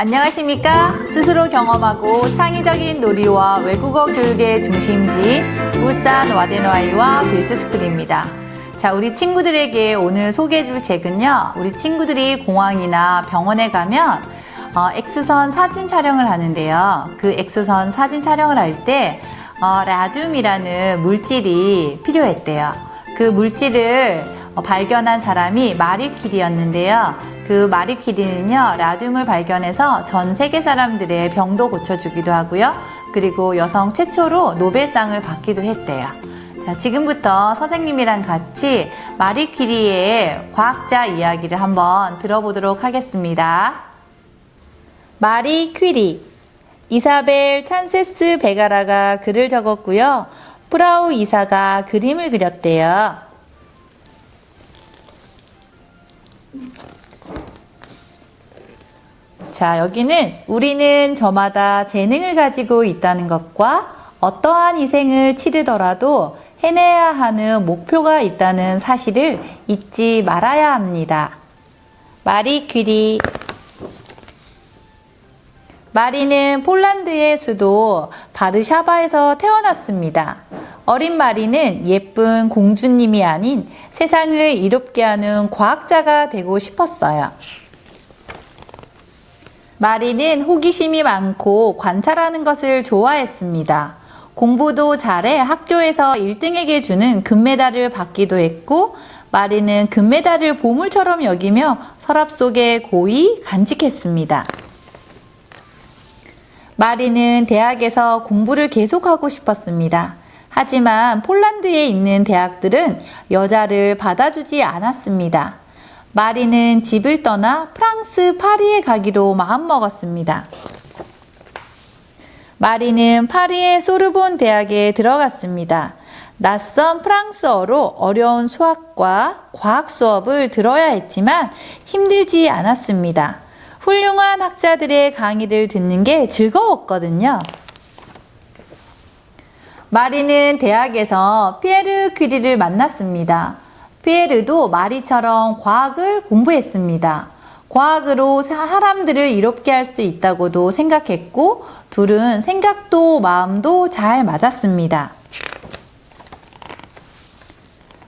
안녕하십니까? 스스로 경험하고 창의적인 놀이와 외국어 교육의 중심지 울산 와데노아이와 빌즈스쿨입니다. 자, 우리 친구들에게 오늘 소개해 줄 책은요. 우리 친구들이 공항이나 병원에 가면 어, X선 사진 촬영을 하는데요. 그 X선 사진 촬영을 할때 어, 라듐이라는 물질이 필요했대요. 그 물질을 어, 발견한 사람이 마리 퀴리였는데요. 그 마리 퀴리는요, 라듐을 발견해서 전 세계 사람들의 병도 고쳐주기도 하고요. 그리고 여성 최초로 노벨상을 받기도 했대요. 자, 지금부터 선생님이랑 같이 마리 퀴리의 과학자 이야기를 한번 들어보도록 하겠습니다. 마리 퀴리. 이사벨 찬세스 베가라가 글을 적었고요. 프라우 이사가 그림을 그렸대요. 자, 여기는 우리는 저마다 재능을 가지고 있다는 것과 어떠한 희생을 치르더라도 해내야 하는 목표가 있다는 사실을 잊지 말아야 합니다. 마리 퀴리. 마리는 폴란드의 수도 바르샤바에서 태어났습니다. 어린 마리는 예쁜 공주님이 아닌 세상을 이롭게 하는 과학자가 되고 싶었어요. 마리는 호기심이 많고 관찰하는 것을 좋아했습니다. 공부도 잘해 학교에서 1등에게 주는 금메달을 받기도 했고, 마리는 금메달을 보물처럼 여기며 서랍 속에 고이 간직했습니다. 마리는 대학에서 공부를 계속하고 싶었습니다. 하지만 폴란드에 있는 대학들은 여자를 받아주지 않았습니다. 마리는 집을 떠나 프랑스 파리에 가기로 마음먹었습니다. 마리는 파리의 소르본 대학에 들어갔습니다. 낯선 프랑스어로 어려운 수학과 과학 수업을 들어야 했지만 힘들지 않았습니다. 훌륭한 학자들의 강의를 듣는 게 즐거웠거든요. 마리는 대학에서 피에르 퀴리를 만났습니다. 피에르도 마리처럼 과학을 공부했습니다. 과학으로 사람들을 이롭게 할 수 있다고도 생각했고, 둘은 생각도 마음도 잘 맞았습니다.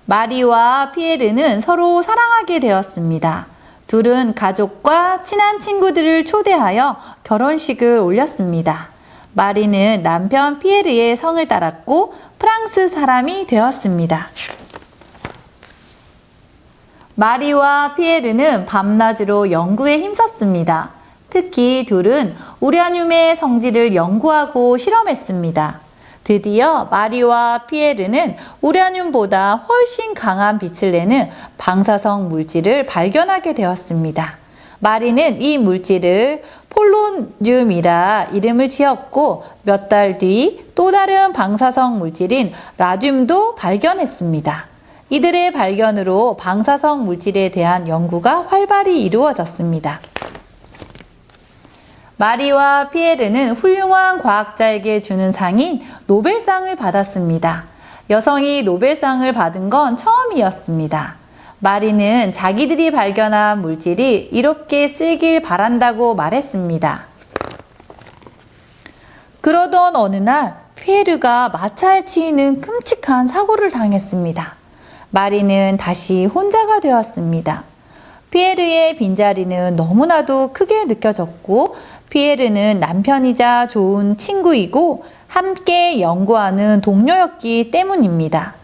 마리와 피에르는 서로 사랑하게 되었습니다. 둘은 가족과 친한 친구들을 초대하여 결혼식을 올렸습니다. 마리는 남편 피에르의 성을 따랐고 프랑스 사람이 되었습니다. 마리와 피에르는 밤낮으로 연구에 힘썼습니다. 특히 둘은 우라늄의 성질을 연구하고 실험했습니다. 드디어 마리와 피에르는 우라늄보다 훨씬 강한 빛을 내는 방사성 물질을 발견하게 되었습니다. 마리는 이 물질을 폴로늄이라 이름을 지었고 몇 달 뒤 또 다른 방사성 물질인 라듐도 발견했습니다. 이들의 발견으로 방사성 물질에 대한 연구가 활발히 이루어졌습니다. 마리와 피에르는 훌륭한 과학자에게 주는 상인 노벨상을 받았습니다. 여성이 노벨상을 받은 건 처음이었습니다. 마리는 자기들이 발견한 물질이 이롭게 쓰길 바란다고 말했습니다. 그러던 어느 날 피에르가 마차에 치이는 끔찍한 사고를 당했습니다. 마리는 다시 혼자가 되었습니다. 피에르의 빈자리는 너무나도 크게 느껴졌고 피에르는 남편이자 좋은 친구이고 함께 연구하는 동료였기 때문입니다.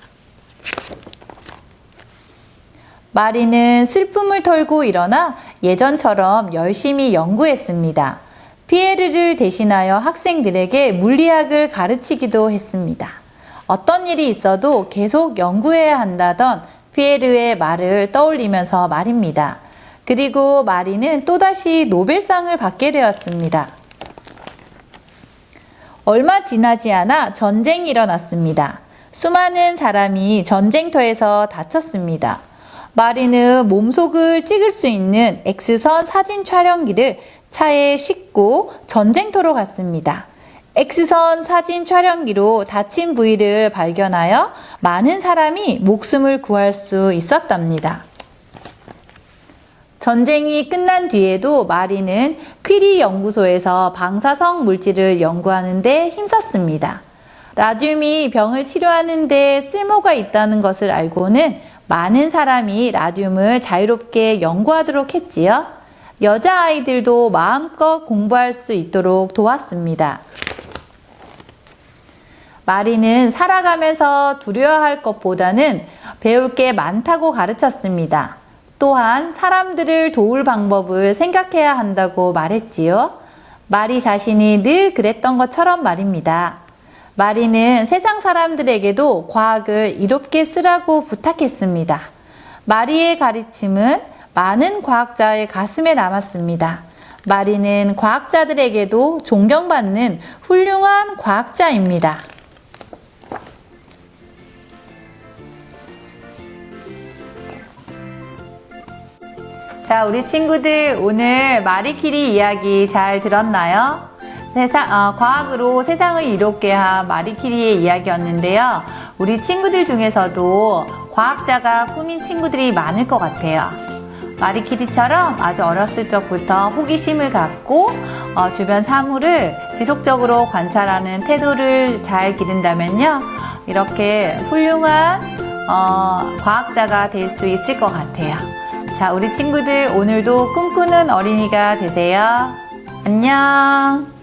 마리는 슬픔을 털고 일어나 예전처럼 열심히 연구했습니다. 피에르를 대신하여 학생들에게 물리학을 가르치기도 했습니다. 어떤 일이 있어도 계속 연구해야 한다던 피에르의 말을 떠올리면서 말입니다. 그리고 마리는 또다시 노벨상을 받게 되었습니다. 얼마 지나지 않아 전쟁이 일어났습니다. 수많은 사람이 전쟁터에서 다쳤습니다. 마리는 몸속을 찍을 수 있는 X선 사진 촬영기를 차에 싣고 전쟁터로 갔습니다. X선 사진 촬영기로 다친 부위를 발견하여 많은 사람이 목숨을 구할 수 있었답니다. 전쟁이 끝난 뒤에도 마리는 퀴리 연구소에서 방사성 물질을 연구하는데 힘썼습니다. 라듐이 병을 치료하는데 쓸모가 있다는 것을 알고는 많은 사람이 라듐을 자유롭게 연구하도록 했지요. 여자아이들도 마음껏 공부할 수 있도록 도왔습니다. 마리는 살아가면서 두려워할 것보다는 배울 게 많다고 가르쳤습니다. 또한 사람들을 도울 방법을 생각해야 한다고 말했지요. 마리 자신이 늘 그랬던 것처럼 말입니다. 마리는 세상 사람들에게도 과학을 이롭게 쓰라고 부탁했습니다. 마리의 가르침은 많은 과학자의 가슴에 남았습니다. 마리는 과학자들에게도 존경받는 훌륭한 과학자입니다. 자, 우리 친구들 오늘 마리퀴리 이야기 잘 들었나요? 세상, 어, 과학으로 세상을 이롭게 한 마리퀴리의 이야기였는데요. 우리 친구들 중에서도 과학자가 꾸민 친구들이 많을 것 같아요. 마리퀴리처럼 아주 어렸을 적부터 호기심을 갖고 어, 주변 사물을 지속적으로 관찰하는 태도를 잘 기른다면요. 이렇게 훌륭한 어, 과학자가 될 수 있을 것 같아요. 자, 우리 친구들 오늘도 꿈꾸는 어린이가 되세요. 안녕.